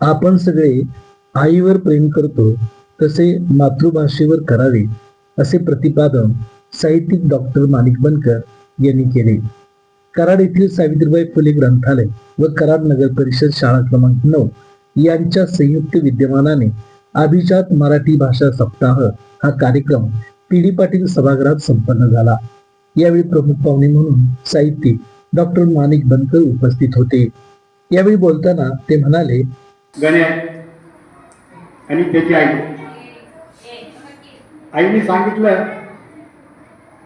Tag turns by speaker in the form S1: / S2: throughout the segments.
S1: आपण सगळे आईवर प्रेम करतो तसे मातृभाषेवर करावे असे प्रतिपादन साहित्यिक डॉक्टर माणिक बनकर यांनी केले. कराड येथील सावित्रीबाई फुले ग्रंथालय व कराड नगर परिषद शाळा क्रमांक नऊ यांच्या संयुक्त विद्यमानाने अभिजात मराठी भाषा सप्ताह हा कार्यक्रम पीडी पाटील सभागृहात संपन्न झाला. यावेळी प्रमुख पाहुणे म्हणून साहित्यिक डॉक्टर माणिक बनकर उपस्थित होते. यावेळी बोलताना ते म्हणाले
S2: गण्या आणि त्याची आई. आईने सांगितलं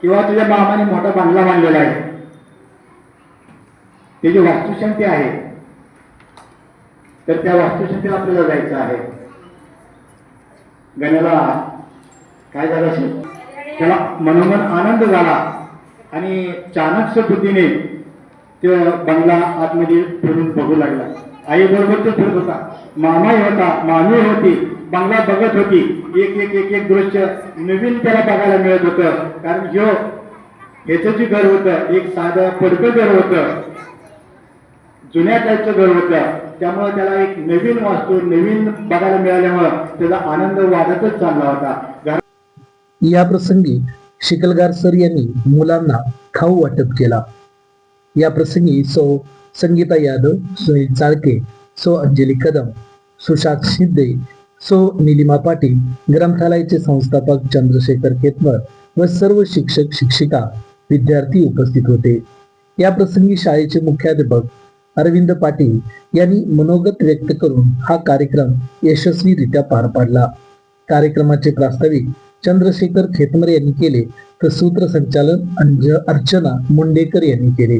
S2: किंवा तुझ्या मामाने मोठा बांगला बांधलेला आहे. त्याची वास्तुशांती आहे. तर त्या वास्तुशांतीला आपल्याला जायचं आहे. गण्याला काय झालं असेल? त्याला मनोमन आनंद झाला आणि चाणक्य बुद्धीने तो बंगला आतमध्ये फिरून बघू लागला. आई बरोबर तो फिरत होता. मामाही होता मामी होती बंगला बघत होती. एक एक एक एक दृश्य नवीन त्याला बघायला मिळत होतं. कारण ह्यो ह्याचं जे घर होतं एक साधं पडकं घर होतं. जुन्या टाईपचं घर होतं. त्यामुळे त्याला एक नवीन वास्तू नवीन बघायला मिळाल्यामुळं त्याचा आनंद वाढतच चालला होता.
S1: या प्रसंगी शिकलगार सर यांनी मुलांना खाऊ वाटप केला. या प्रसंगी सौ संगीता यादव सुनील चाळके सो अंजली कदम सुशांत शिंदे सो निलिमा पाटील ग्रंथालयाचे संस्थापक चंद्रशेखर केतमर व सर्व शिक्षक शिक्षिका विद्यार्थी उपस्थित होते. या प्रसंगी शाळेचे मुख्याध्यापक अरविंद पाटील यांनी मनोगत व्यक्त करून हा कार्यक्रम यशस्वीरित्या पार पाडला. कार्यक्रमाचे प्रास्ताविक चंद्रशेखर खेतमर यांनी केले तर सूत्रसंचालन अंज अर्चना मुंडेकर यांनी केले.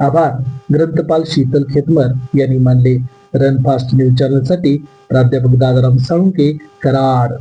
S1: आभार. ग्रंथपाल शीतल खेतमर यांनी मानले. रन फास्ट न्यूज चॅनलसाठी प्राध्यापक दादाराम साळुंके कराड.